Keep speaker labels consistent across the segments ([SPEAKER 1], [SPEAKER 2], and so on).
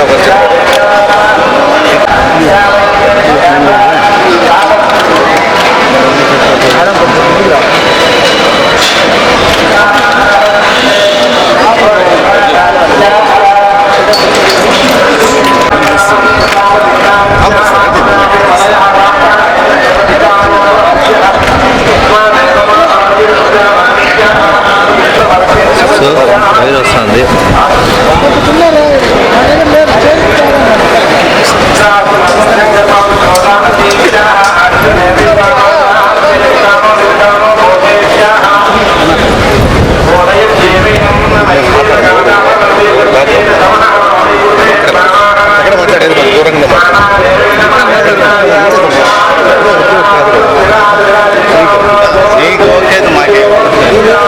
[SPEAKER 1] దగ్గర వచ్చి
[SPEAKER 2] సో బయలు వస్తుంది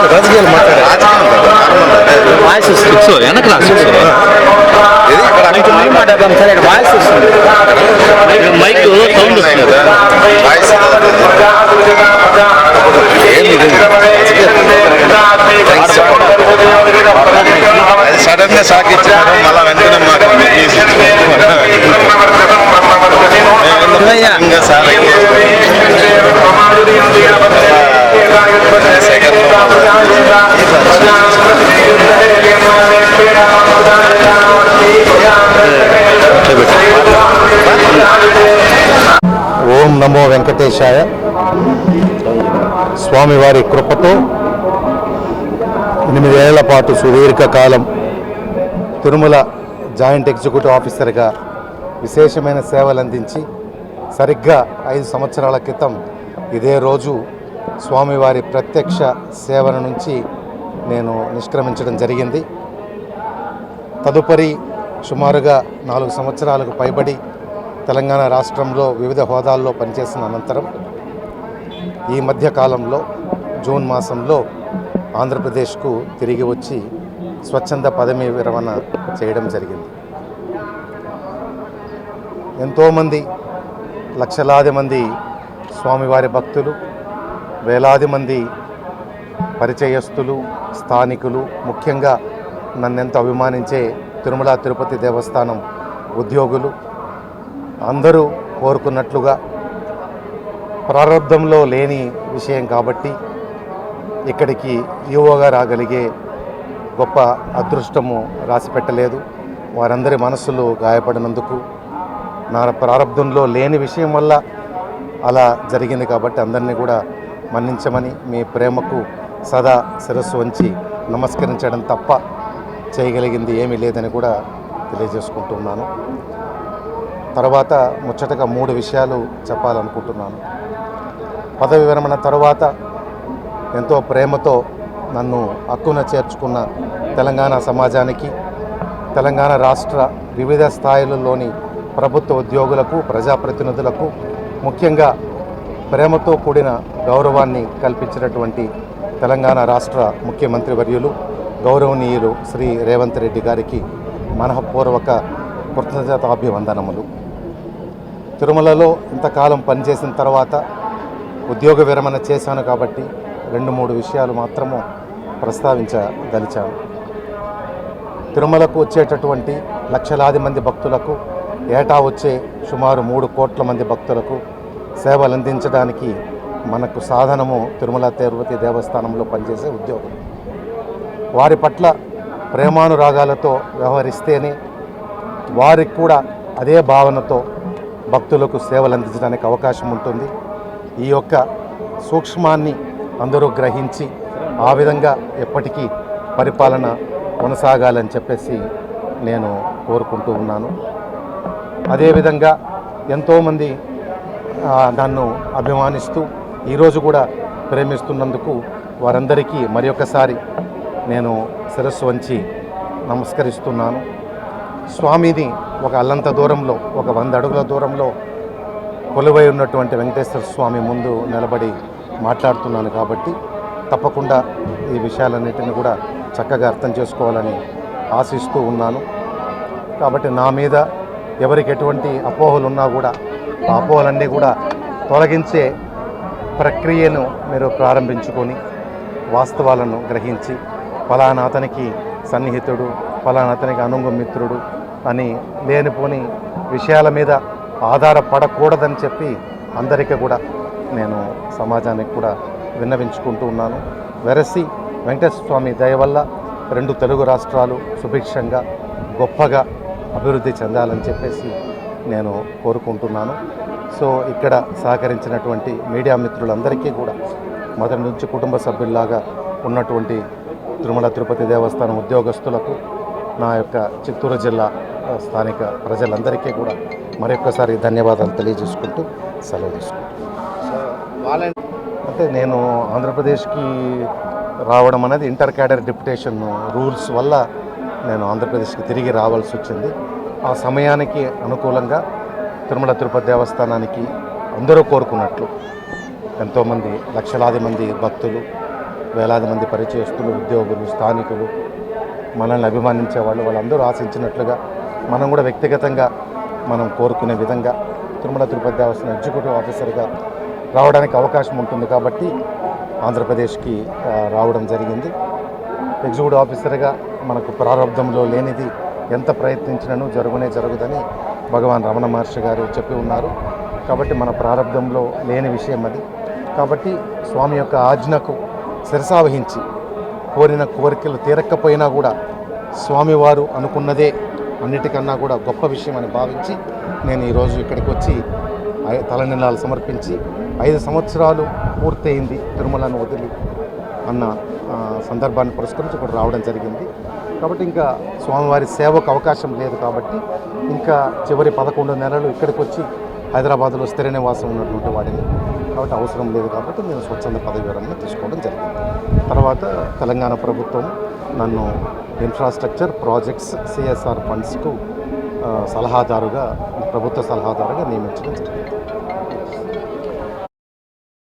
[SPEAKER 1] రాజకీయాలు మాట్లాడే
[SPEAKER 2] వాయిస్ సిక్స్ వెనక రా సిక్స్
[SPEAKER 1] ఇది ఇక్కడ
[SPEAKER 2] మాట్లాడదాం సరే వాయిస్ వస్తుంది మైక్ సౌండ్
[SPEAKER 1] ఉన్నాయి
[SPEAKER 2] వస్తుంది
[SPEAKER 1] కదా వాయిస్ ఏం ఇది థ్యాంక్స్ చెప్పండి అది సడన్ గా షాక్ ఇచ్చినారు మళ్ళీ వెంటనే మాకు రిలీజ్ ఇంకా సార్
[SPEAKER 3] ఓం నమో వెంకటేశాయ. స్వామివారి కృపతో ఎనిమిదేళ్ళ పాటు సుదీర్ఘ కాలం తిరుమల జాయింట్ ఎగ్జిక్యూటివ్ ఆఫీసర్గా విశేషమైన సేవలు అందించి సరిగ్గా ఐదు సంవత్సరాల క్రితం ఇదే రోజు స్వామివారి ప్రత్యక్ష సేవల నుంచి నేను నిష్క్రమించడం జరిగింది. తదుపరి సుమారుగా నాలుగు సంవత్సరాలకు పైబడి తెలంగాణ రాష్ట్రంలో వివిధ హోదాల్లో పనిచేసిన అనంతరం ఈ మధ్య కాలంలో జూన్ మాసంలో ఆంధ్రప్రదేశ్కు తిరిగి వచ్చి స్వచ్ఛంద పదవి విరమణ చేయడం జరిగింది. ఎంతోమంది లక్షలాది మంది స్వామివారి భక్తులు వేలాది మంది పరిచయస్తులు స్థానికులు ముఖ్యంగా నన్నెంత అభిమానించే తిరుమల తిరుపతి దేవస్థానం ఉద్యోగులు అందరూ కోరుకున్నట్లుగా ప్రారంభంలో లేని విషయం కాబట్టి ఇక్కడికి ఈవోగా రాగలిగే గొప్ప అదృష్టము రాసిపెట్టలేదు. వారందరి మనస్సులు గాయపడినందుకు నా ప్రారంభంలో లేని విషయం వల్ల అలా జరిగింది కాబట్టి అందరినీ కూడా మన్నించమని మీ ప్రేమకు సదా శిరస్సు వంచి నమస్కరించడం తప్ప చేయగలిగింది ఏమీ లేదని కూడా తెలియజేసుకుంటున్నాను. తర్వాత ముచ్చటగా మూడు విషయాలు చెప్పాలనుకుంటున్నాను. పదవి విరమణ తర్వాత ఎంతో ప్రేమతో నన్ను హక్కున చేర్చుకున్న తెలంగాణ సమాజానికి తెలంగాణ రాష్ట్ర వివిధ స్థాయిలలోని ప్రభుత్వ ఉద్యోగులకు ప్రజాప్రతినిధులకు ముఖ్యంగా ప్రేమతో కూడిన గౌరవాన్ని కల్పించినటువంటి తెలంగాణ రాష్ట్ర ముఖ్యమంత్రి వర్యులు గౌరవనీయులు శ్రీ రేవంత్ రెడ్డి గారికి మనఃపూర్వక కృతజ్ఞతాభివందనములు. తిరుమలలో ఇంతకాలం పనిచేసిన తర్వాత ఉద్యోగ విరమణ చేశాను కాబట్టి రెండు మూడు విషయాలు మాత్రము ప్రస్తావించదలిచాను. తిరుమలకు వచ్చేటటువంటి లక్షలాది మంది భక్తులకు ఏటా వచ్చే సుమారు మూడు కోట్ల మంది భక్తులకు సేవలు అందించడానికి మనకు సాధనము తిరుమల తిరుపతి దేవస్థానంలో పనిచేసే ఉద్యోగం వారి పట్ల ప్రేమానురాగాలతో వ్యవహరిస్తేనే వారికి కూడా అదే భావనతో భక్తులకు సేవలు అందించడానికి అవకాశం ఉంటుంది. ఈ యొక్క సూక్ష్మాన్ని అందరూ గ్రహించి ఆ విధంగా ఎప్పటికీ పరిపాలన కొనసాగాలని చెప్పేసి నేను కోరుకుంటూ ఉన్నాను. అదేవిధంగా ఎంతోమంది నన్ను అభిమానిస్తూ ఈరోజు కూడా ప్రేమిస్తున్నందుకు వారందరికీ మరి ఒకసారి నేను శిరస్సు వంచి నమస్కరిస్తున్నాను. స్వామిని ఒక అల్లంత దూరంలో ఒక వంద అడుగుల దూరంలో కొలువై ఉన్నటువంటి వెంకటేశ్వర స్వామి ముందు నిలబడి మాట్లాడుతున్నాను కాబట్టి తప్పకుండా ఈ విషయాలన్నిటిని కూడా చక్కగా అర్థం చేసుకోవాలని ఆశిస్తూ ఉన్నాను. కాబట్టి నా మీద ఎవరికి ఎటువంటి అపోహలు ఉన్నా కూడా అపోహలన్నీ కూడా తొలగించే ప్రక్రియను మీరు ప్రారంభించుకొని వాస్తవాలను గ్రహించి ఫలానా అతనికి సన్నిహితుడు ఫలానా అతనికి అనుంగ మిత్రుడు అని లేనిపోని విషయాల మీద ఆధారపడకూడదని చెప్పి అందరికీ కూడా నేను సమాజానికి కూడా విన్నవించుకుంటూ ఉన్నాను. వెరసి వెంకటేశ్వర స్వామి దయ వల్ల రెండు తెలుగు రాష్ట్రాలు సుభిక్షంగా గొప్పగా అభివృద్ధి చెందాలని చెప్పేసి నేను కోరుకుంటున్నాను. సో ఇక్కడ సహకరించినటువంటి మీడియా మిత్రులందరికీ కూడా మొదటి నుంచి కుటుంబ సభ్యుల్లాగా ఉన్నటువంటి తిరుమల తిరుపతి దేవస్థానం ఉద్యోగస్తులకు నా యొక్క చిత్తూరు జిల్లా స్థానిక ప్రజలందరికీ కూడా మరొక్కసారి ధన్యవాదాలు తెలియజేసుకుంటూ సెలవు తీసుకుంటాను అంటే నేను ఆంధ్రప్రదేశ్కి రావడం అనేది ఇంటర్ క్యాడర్ డిప్యుటేషన్ రూల్స్ వల్ల నేను ఆంధ్రప్రదేశ్కి తిరిగి రావాల్సి వచ్చింది. ఆ సమయానికి అనుకూలంగా తిరుమల తిరుపతి దేవస్థానానికి అందరూ కోరుకున్నట్లు ఎంతోమంది లక్షలాది మంది భక్తులు వేలాది మంది పరిచయస్తులు ఉద్యోగులు స్థానికులు మనల్ని అభిమానించే వాళ్ళు వాళ్ళందరూ ఆశించినట్లుగా మనం కూడా వ్యక్తిగతంగా మనం కోరుకునే విధంగా తిరుమల తిరుపతి దేవస్థానం ఎగ్జిక్యూటివ్ ఆఫీసర్గా రావడానికి అవకాశం ఉంటుంది కాబట్టి ఆంధ్రప్రదేశ్కి రావడం జరిగింది. ఎగ్జిక్యూటివ్ ఆఫీసర్గా మనకు ప్రారంభంలో లేనిది ఎంత ప్రయత్నించినను జరుగునే జరుగుదని భగవాన్ రమణ మహర్షి గారు చెప్పి ఉన్నారు. కాబట్టి మన ప్రారంభంలో లేని విషయం అది. కాబట్టి స్వామి యొక్క ఆజ్ఞకు శిరసావహించి కోరిన కోరికలు తీరకపోయినా కూడా స్వామివారు అనుకున్నదే అన్నిటికన్నా కూడా గొప్ప విషయం అని భావించి నేను ఈరోజు ఇక్కడికి వచ్చి ఐ- తలనిలాలు సమర్పించి ఐదు సంవత్సరాలు పూర్తయింది తిరుమలను వదిలి అన్న సందర్భాన్ని పురస్కరించి ఇప్పుడు రావడం జరిగింది. కాబట్టి ఇంకా స్వామివారి సేవకు అవకాశం లేదు కాబట్టి ఇంకా చివరి పదకొండు నెలలు ఇక్కడికి వచ్చి హైదరాబాద్లో స్థిర నివాసం ఉన్నటువంటి వాడిని కాబట్టి అవసరం లేదు కాబట్టి నేను స్వచ్ఛంద పదవి వివరణ తీసుకోవడం జరిగింది. తర్వాత తెలంగాణ ప్రభుత్వం నన్ను ఇన్ఫ్రాస్ట్రక్చర్ ప్రాజెక్ట్స్ సిఎస్ఆర్ ఫండ్స్కు సలహాదారుగా ప్రభుత్వ సలహాదారుగా నియమించడం జరిగింది.